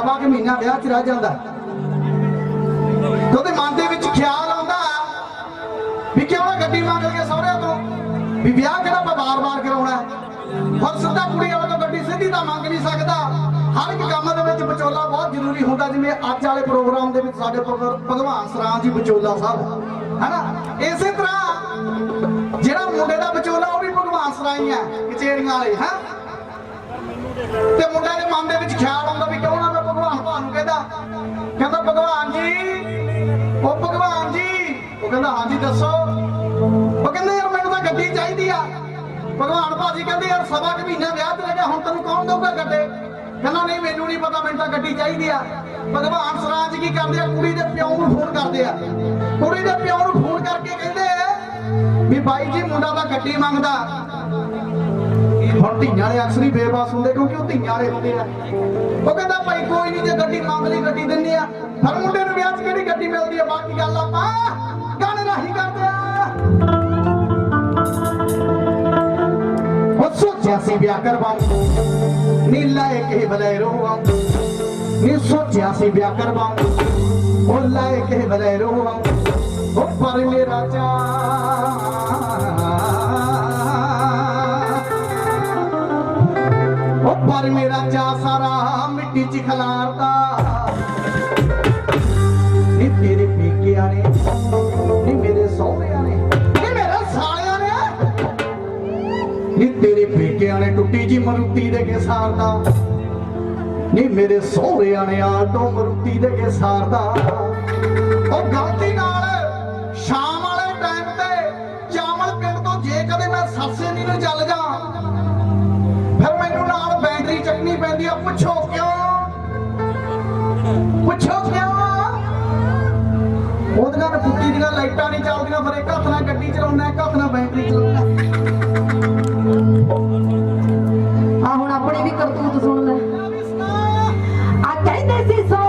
ਸਵਾ ਕੁ ਮਹੀਨਾ ਵਿਆਹ 'ਚ ਰਹਿ ਜਾਂਦਾ। ਤੇ ਉਹਦੇ ਮਨ ਦੇ ਵਿੱਚ ਖਿਆਲ ਆਉਂਦਾ ਵੀ ਕਿਉਂ ਨਾ ਗੱਡੀ ਮੰਗ ਲਈਏ ਸਹੁਰਿਆਂ ਤੋਂ? ਵੀ ਵਿਆਹ ਕਿਹੜਾ ਆਪਾਂ ਬਾਰ-ਬਾਰ ਕਰਾਉਣਾ ਹੈ। ਸਿੱਧਾ ਕੁੜੀ ਵਾਲੇ ਤੋਂ ਗੱਡੀ ਸਿੱਧੀ ਤਾਂ ਮੰਗ ਨਹੀਂ ਸਕਦਾ। ਹਰ ਇੱਕ ਕੰਮ ਦੇ ਵਿੱਚ ਵਿਚੋਲਾ ਬਹੁਤ ਜ਼ਰੂਰੀ ਹੁੰਦਾ, ਜਿਵੇਂ ਅੱਜ ਵਾਲੇ ਪ੍ਰੋਗਰਾਮ ਦੇ ਵਿੱਚ ਸਾਡੇ ਭਗਵਾਨ ਸਰਾਂ ਜੀ ਵਿਚੋਲਾ ਸਾਹਿਬ, ਹੈਨਾ? ਇਸੇ ਤਰ੍ਹਾਂ ਜਿਹੜਾ ਮੁੰਡੇ ਦਾ ਵਿਚੋਲਾ ਉਹ ਵੀ ਭਗਵਾਨ ਸਰਾਂ ਹੀ ਹੈ ਕਚੇਰੀਆਂ ਵਾਲੇ, ਹੈ? ਤੇ ਮੁੰਡੇ ਦੇ ਮਨ ਦੇ ਵਿੱਚ ਖਿਆਲ ਆਉਂਦਾ ਵੀ ਕਿਉਂ ਨਾ ਭਗਵਾਨ ਭਾਨੂੰ ਕਹਿੰਦਾ ਕਹਿੰਦਾ, ਭਗਵਾਨ ਜੀ, ਉਹ ਭਗਵਾਨ ਜੀ। ਉਹ ਕਹਿੰਦਾ ਹਾਂਜੀ ਦੱਸੋ। ਉਹ ਕਹਿੰਦੇ, ਯਾਰ ਮੈਨੂੰ ਤਾਂ ਗੱਡੀ ਚਾਹੀਦੀ ਆ। ਭਗਵਾਨ ਭਾਜੀ ਕਹਿੰਦੇ, ਯਾਰ ਸਵਾ ਕੁ ਮਹੀਨਾ ਵਿਆਹ ਤੇ ਲੱਗਿਆ ਹੁਣ ਤੈਨੂੰ ਕੌਣ ਦਊਗਾ ਗੱਡੇ? ਕਹਿੰਦਾ, ਨਹੀਂ, ਮੈਨੂੰ ਨਹੀਂ ਪਤਾ, ਮੈਨੂੰ ਤਾਂ ਗੱਡੀ ਚਾਹੀਦੀ ਆ। ਭਗਵਾਨ ਸਰਾਜ ਕੀ ਕਰਦੇ ਆ? ਕੁੜੀ ਦੇ ਪਿਓ ਨੂੰ ਫੋਨ ਕਰਦੇ ਆ। ਕੁੜੀ ਦੇ ਪਿਓ ਨੂੰ ਫੋਨ ਕਰਕੇ ਕਹਿੰਦੇ ਵੀ ਬਾਈ ਜੀ, ਮੁੰਡਾ ਤਾਂ ਗੱਡੀ ਮੰਗਦਾ। ਹੁਣ ਧੀਆਂ ਦੇ ਅਕਸਰ ਹੀ ਬੇਬਸ ਹੁੰਦੇ ਕਿਉਂਕਿ ਉਹ ਧੀਆਂ ਵਾਲੇ ਹੁੰਦੇ ਆ। ਉਹ ਕਹਿੰਦਾ ਭਾਈ ਕੋਈ ਨਹੀਂ ਜੇ ਗੱਡੀ ਮੰਗ ਲਈ, ਗੱਡੀ ਦਿੰਨੇ ਆ। ਹਰ ਮੁੰਡੇ ਨੂੰ ਵਿਆਹ 'ਚ ਕਿਹੜੀ ਗੱਡੀ ਮਿਲਦੀ ਆ? ਬਾਕੀ ਗੱਲ ਆਪਾਂ ਗਾਣੇ ਰਾਹੀਂ ਕਰਦੇ ਆ। ਉਹ ਸੋਚਿਆ ਸੀ ਵਿਆਹ ਕਰਵਾਉਂ ਨੀਲਾ ਇੱਕ ਬਲੈਰੋ ਨੀ ਸੋਚਿਆ ਸੀ ਵਿਆਹ ਕਰਵਾਉਂ ਉਹ ਲਾਇ ਕੇ ਬਲੈਰੋ ਉਹ ਪਰ ਮੇਰਾ ਚਾਹ ਪਰ ਮੇਰਾ ਚਾਹ ਸਾਰਾ ਮਿੱਟੀ 'ਚ ਖਲਾਰਦਾ ਨੀ ਤੇਰੇ ਪੇਕਿਆਂ ਨੇ, ਨੀ ਮੇਰੇ ਸਹੁਰਿਆਂ ਨੇ, ਨੀ ਮੇਰੇ ਸਾਲਿਆਂ ਨੇ। ਨੀ ਤੇਰੇ ਪੇਕਿਆਂ ਨੇ ਟੁੱਟੀ ਜੀ ਮਰੂਤੀ ਦੇ ਕੇ ਸਾਰਦਾ ਨੀ ਮੇਰੇ ਸਹੁਰਿਆਂ ਨੇ ਆਟੋ ਮਰੂਤੀ ਦੇ ਕੇ ਸਾਰਦਾ ਉਹ ਗਲਤੀ ਪੁੱਛੋ ਕਿਉਂ ਉਹਦੀਆਂ ਨੇ ਪੁੱਟੀ ਦੀਆਂ ਲਾਈਟਾਂ ਨਹੀਂ ਚੱਲਦੀਆਂ ਫਿਰ ਇੱਕ ਹੱਥ ਨਾਲ ਗੱਡੀ ਚਲਾਉਣਾ ਇੱਕ ਹੱਥ ਨਾਲ ਬੈਟਰੀ ਚਲਾਉਣਾ। ਆ ਹੁਣ ਆਪਣੀ ਵੀ ਕਰਤੂਤ ਸੁਣ ਲੈ। ਆ ਕਹਿੰਦੇ ਸੀ ਸੌ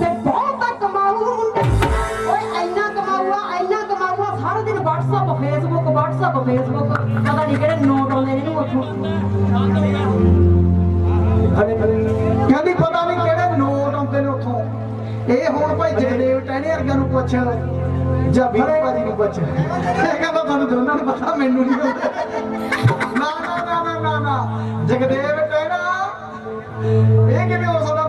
ਤੇ ਬਹੁਤਾ ਓਏ ਸਾਰਾ ਦਿਨ WhatsApp Facebook WhatsApp Facebook ਪਤਾ ਨਹੀਂ ਕਿਹੜੇ ਨੋਟ ਆਉਂਦੇ ਨੇ ਇਹਨੂੰ ਉੱਥੋਂ ਕਹਿੰਦੀ ਇਹ ਹੁਣ ਜਗਦੇਵ ਟਹਿਣੇ ਵਰਗਿਆਂ ਨੂੰ ਪੁੱਛ। ਜਾਂ ਵੀਰ ਭਾਜੀ ਨੂੰ ਪੁੱਛ। ਇਹ ਕਹਿੰਦਾ ਤੁਹਾਨੂੰ ਦੋਨਾਂ ਨੂੰ ਪਤਾ, ਮੈਨੂੰ ਨਹੀਂ ਨਾ ਨਾ ਨਾ ਨਾ ਨਾ ਨਾ। ਜਗਦੇਵ ਟਹਿਣਾ। ਇਹ ਕਿਵੇਂ ਹੋ ਸਕਦਾ?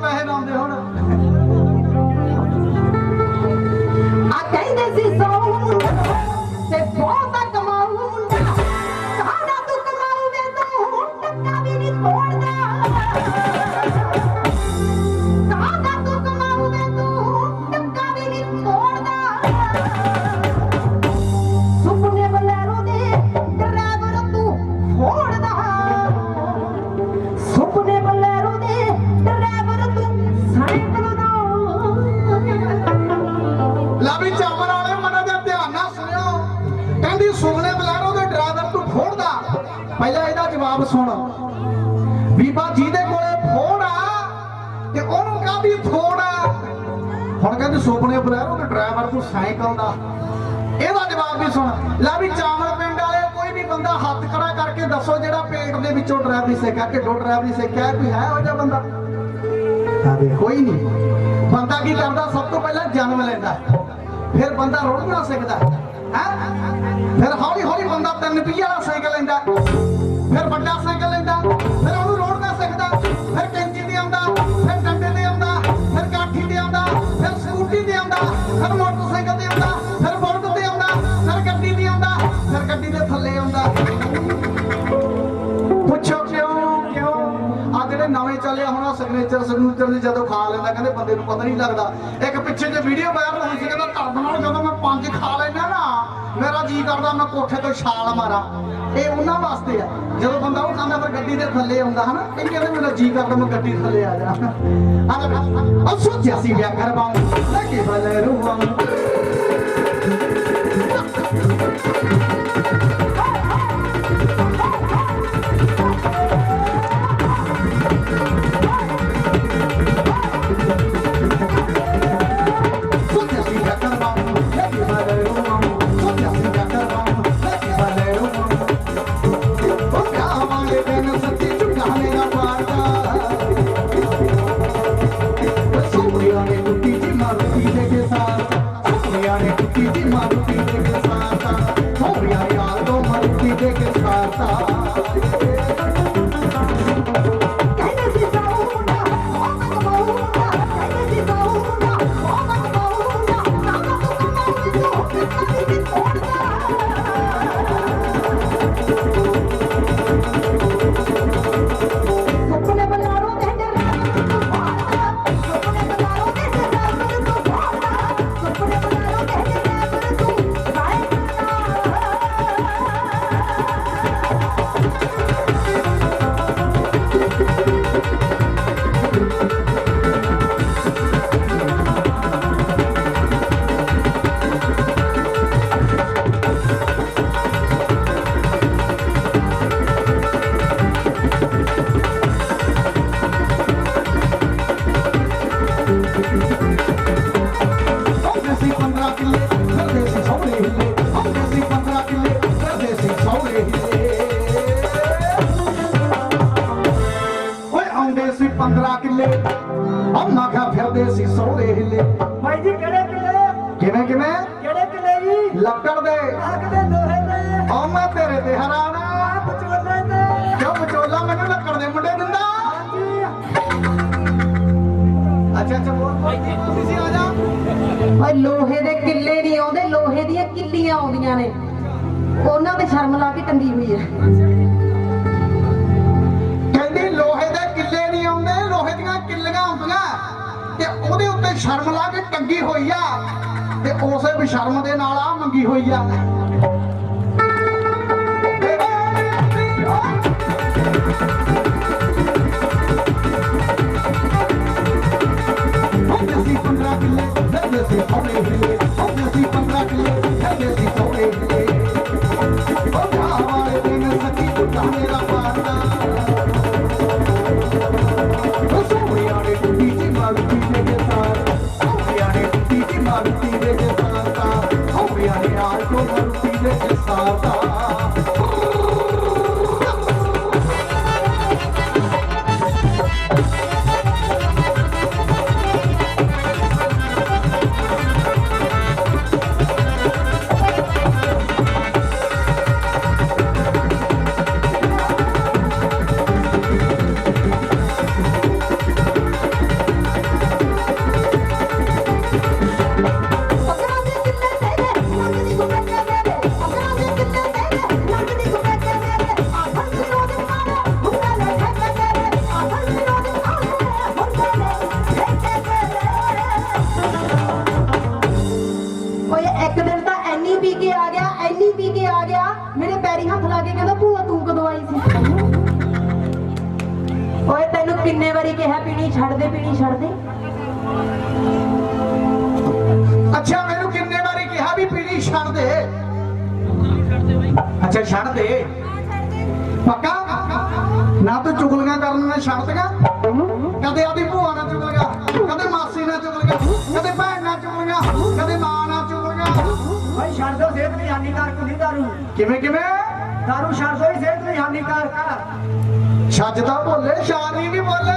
ਸੁਣ। ਬੀਬਾ ਜੀ ਦੇ ਕੋਲੇ ਫੋੜ ਆ ਤੇ ਉਹਨੂੰ ਕਾਹਦੀ ਫੋੜ ਆ। ਹੁਣ ਕਹਿੰਦੀ ਸੁਪਨੇ ਬਲੈਰੋ ਦੇ ਡਰਾਈਵਰ ਤੂੰ ਸਾਈਕਲ ਦਾ। ਇਹਦਾ ਜਵਾਬ ਵੀ ਸੁਣ। ਲਾਵੀ ਚਾਵਲ ਪਿੰਡ ਵਾਲੇ ਕੋਈ ਵੀ ਬੰਦਾ ਹੱਥ ਖੜਾ ਕਰਕੇ ਦੱਸੋ ਜਿਹੜਾ ਪੇਟ ਦੇ ਵਿੱਚੋਂ ਡਰਾਈਵਰੀ ਸਿੱਖਿਆ ਢਿੱਡੋਂ ਡਰਾਈਵਰੀ ਸਿੱਖਿਆ ਕੋਈ ਹੈ ਉਹ ਜਿਹਾ ਬੰਦਾ? ਆਵੇ ਕੋਈ ਨਹੀਂ। ਬੰਦਾ ਕੀ ਕਰਦਾ? ਸਭ ਤੋਂ ਪਹਿਲਾਂ ਜਨਮ ਲੈਂਦਾ। ਫਿਰ ਬੰਦਾ ਰੋੜਨਾ ਸਿੱਖਦਾ ਹੈ? ਫਿਰ ਹੌਲੀ ਹੌਲੀ ਬੰਦਾ ਤਿੰਨ ਪਹੀਆ ਵਾਲਾ ਸਾਈਕਲ ਲੈਂਦਾ। ਫਿਰ ਆਉਂਦਾ ਫਿਰ ਮੋਟਰਸਾਈਕਲ ਤੇ ਆਉਂਦਾ, ਫਿਰ ਬੁਲਟ ਤੇ ਆਉਂਦਾ, ਫਿਰ ਗੱਡੀ ਤੇ ਆਉਂਦਾ, ਫਿਰ ਗੱਡੀ ਦੇ ਥੱਲੇ ਆਉਂਦਾ। ਪੁੱਛੋ ਕਿਉਂ ਕਿਉਂ? ਆ ਜਿਹੜੇ ਨਵੇਂ ਚੱਲੇ ਆ, ਹੁਣ ਸਿਗਨੇਚਰ ਸਿਗਨੇਚਰ ਦੀ ਜਦੋਂ ਖਾ ਲੈਂਦਾ, ਕਹਿੰਦੇ ਬੰਦੇ ਨੂੰ ਪਤਾ ਨਹੀਂ ਲੱਗਦਾ। ਇੱਕ ਪਿੱਛੇ ਜੇ ਵੀਡੀਓ ਵਾਇਰਲ ਹੋਈ ਸੀ, ਕਹਿੰਦਾ ਧਰਮ ਨਾਲ ਜਦੋਂ ਮੈਂ ਪੰਜ ਖਾ ਲੈਣਾ ਮੇਰਾ ਜੀ ਕਰਦਾ ਮੈਂ ਕੋਠੇ ਤੋਂ ਛਾਲ ਮਾਰਾਂ। ਇਹ ਉਹਨਾਂ ਵਾਸਤੇ ਆ। ਜਦੋਂ ਬੰਦਾ ਉਹ ਖਾਂਦਾ ਫਿਰ ਗੱਡੀ ਦੇ ਥੱਲੇ ਆਉਂਦਾ, ਹਨਾ? ਇਹ ਕਹਿੰਦੇ ਮੇਰਾ ਜੀ ਕਰਦਾ ਮੈਂ ਗੱਡੀ ਥੱਲੇ ਆ ਜਾ। ਆ ਉਹ ਸੋਚਿਆ ਸੀ ਵਿਆਹ ਕਰਵਾਉਂ ਲੱਗੇ ਬਲੇ ਰੂਹਾਂ ਓਏ ਲੋਹੇ ਦੇ ਕਿੱਲੇ ਨਹੀਂ ਆਉਂਦੇ, ਲੋਹੇ ਦੀਆਂ ਕਿੱਲੀਆਂ ਆਉਂਦੀਆਂ ਨੇ। ਉਹਨਾਂ ਤੇ ਸ਼ਰਮ ਲਾ ਕੇ ਟੰਗੀ ਹੋਈ ਹੈ। ਕਹਿੰਦੀ ਲੋਹੇ ਦੇ ਕਿੱਲੇ ਨਹੀਂ ਆਉਂਦੇ, ਲੋਹੇ ਦੀਆਂ ਕਿੱਲੀਆਂ ਹੁੰਦੀਆਂ ਤੇ ਉਹਦੇ ਉੱਤੇ ਸ਼ਰਮ ਲਾ ਕੇ ਟੰਗੀ ਹੋਈ ਆ ਤੇ ਉਸੇ ਸ਼ਰਮ ਦੇ ਨਾਲ ਆ ਮੰਗੀ ਹੋਈ ਆ। ਲਾ ਕੇ ਕਹਿੰਦਾ ਭੂਆ ਤੂੰ ਕਦੋਂ ਆਈ ਸੀ? ਓਏ ਤੈਨੂੰ ਕਿੰਨੇ ਵਾਰੀ ਕਿਹਾ ਪੀਣੀ ਛੱਡ ਦੇ ਪੀਣੀ ਛੱਡ ਦੇ। ਅੱਛਾ ਮੈਨੂੰ ਕਿੰਨੇ ਵਾਰੀ ਕਿਹਾ ਵੀ ਪੀੜੀ ਛੱਡ ਦੇ। ਅੱਛਾ ਛੱਡ ਦੇ। ਪੱਕਾ? ਨਾ ਤੂੰ ਚੁਗਲੀਆਂ ਕਰਨੀਆਂ ਛੱਡ ਦੇਗਾ? ਕਦੇ ਆਦੀ ਭੂਆ ਨਾਲ ਚੁਗਲੀਆਂ ਕਦੇ ਮਾਸੀ ਨਾਲ ਚੁਗਲੀਆਂ ਕਦੇ ਭੈਣ ਨਾਲ ਚੁਗਲੀਆਂ ਕਦੇ ਮਾਂ ਨਾਲ ਚੁਗਲੀਆਂ ਭਾਈ ਛੱਡ ਦੋ ਸਿਹਤ ਲਈ ਹਾਨੀਕਾਰਕ ਹੁੰਦੀ ਦਾਰੂ। ਕਿਵੇਂ ਕਿਵੇਂ? ਦਾਰੂ ਛੱਡ ਦੋ ਹੀ ਸਿਹਤ ਲਈ ਹਾਨੀਕਾਰਕ ਛੱਜ ਤਾਂ ਬੋਲੇ ਸ਼ਾਨੀ ਵੀ ਬੋਲੇ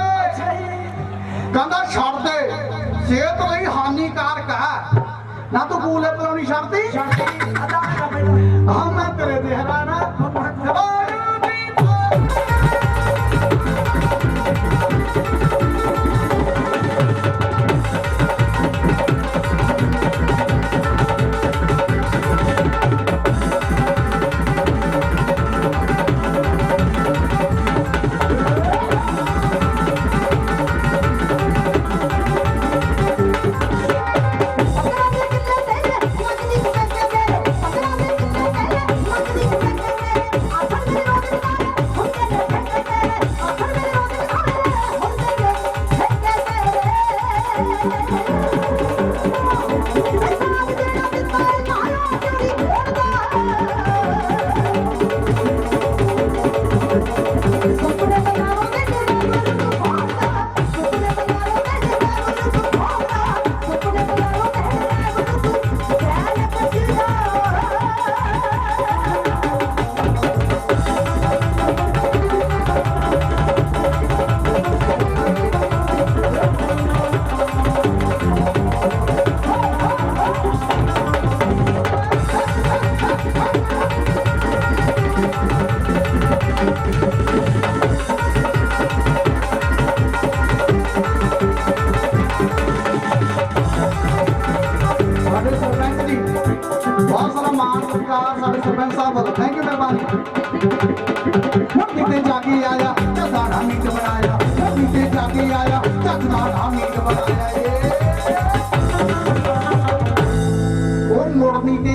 ਕਹਿੰਦਾ ਛੱਡ ਦੇ ਸਿਹਤ ਲਈ ਹਾਨੀਕਾਰਕ ਹੈ ਨਾ ਤੂੰ ਕੂਲੇ ਪਲਾਉਣੀ ਛੱਡਦੀ ਛੱਡ ਦੇ ਅੱਧਾ ਹਾਂ ਮੈਂ ਤੇਰੇ ਤੇ ਹੈਰਾਨ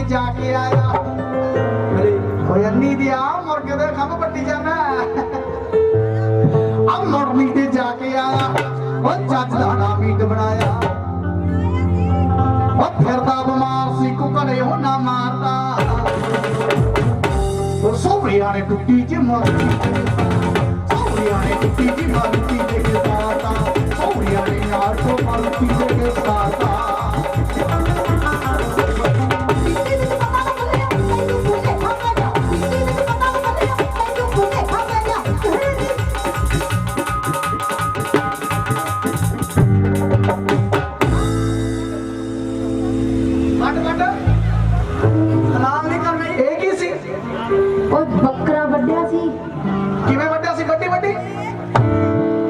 ਜਾ ਕੇ ਆਇਆ। ਅਰੇ, ਓਏ ਅੰਨੀ ਦੀ ਮੁਰਗੇ ਦੇ ਖੰਭ ਪੱਟੀ ਜਾਣਾ ਆ ਮੁਰਨੀ ਤੇ ਜਾ ਕੇ ਆਇਆ। ਉਹ ਚੱਦਾ ਨਾ ਮੀਟ ਬਣਾਇਆ। ਉਹ ਫਿਰਦਾ ਬਿਮਾਰ ਸੀ, ਕੋ ਘਰੇ ਹੋ ਨਾ ਮਾਰਦਾ। ਉਹ ਸੋਹਣਿਆਂ ਨੇ ਟੁੱਟੀ ਜੀ ਮਾਰਦੀ ਸੋਹਣਿਆਂ ਨੇ ਟੁੱਟੀ ਜੀ ਮਾਰਦੀ ਦੇ ਕੇ ਵੱਢਿਆ ਸੀ? ਕਿਵੇਂ ਵੱਢਿਆ ਸੀ? ਗੱਡੀ ਵੱਡੀ?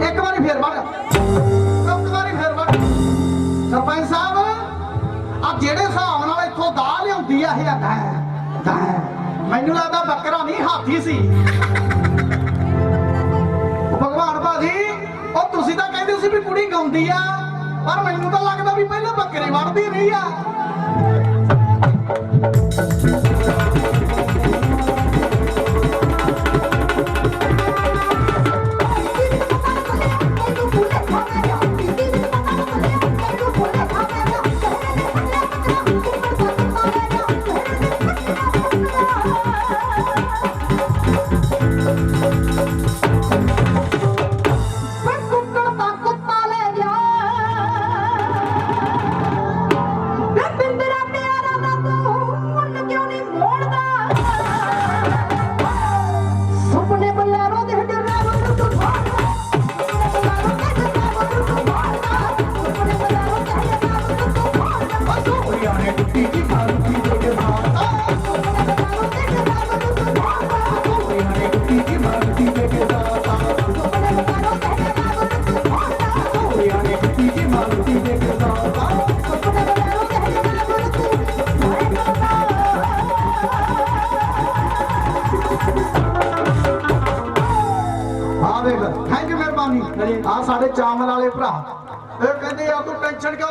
ਇੱਕ ਵਾਰੀ ਫੇਰ ਵੱਢ। ਇੱਕ ਵਾਰੀ ਫੇਰ ਵੱਢ। ਸਰਪੰਚ ਸਾਹਿਬ ਆ ਜਿਹੜੇ ਹਿਸਾਬ ਨਾਲ ਇੱਥੋਂ ਦਾ ਲਿਆਉਂਦੀ ਆ, ਇਹ ਅਦਾ ਦਾ ਮੈਨੂੰ ਲੱਗਦਾ ਬੱਕਰਾ ਨਹੀਂ, ਹਾਥੀ ਸੀ। ਭਗਵਾਨ ਬਾਜੀ ਉਹ ਤੁਸੀਂ ਤਾਂ ਕਹਿੰਦੇ ਸੀ ਵੀ ਕੁੜੀ ਗਾਉਂਦੀ ਆ, ਪਰ ਮੈਨੂੰ ਤਾਂ ਲੱਗਦਾ ਵੀ ਪਹਿਲਾਂ ਬੱਕਰੇ ਵੱਢਦੀ ਰਹੀ ਆ। ਇਹ ਕਹਿੰਦੇ ਆ ਤੂੰ ਟੈਨਸ਼ਨ ਕਿਉਂ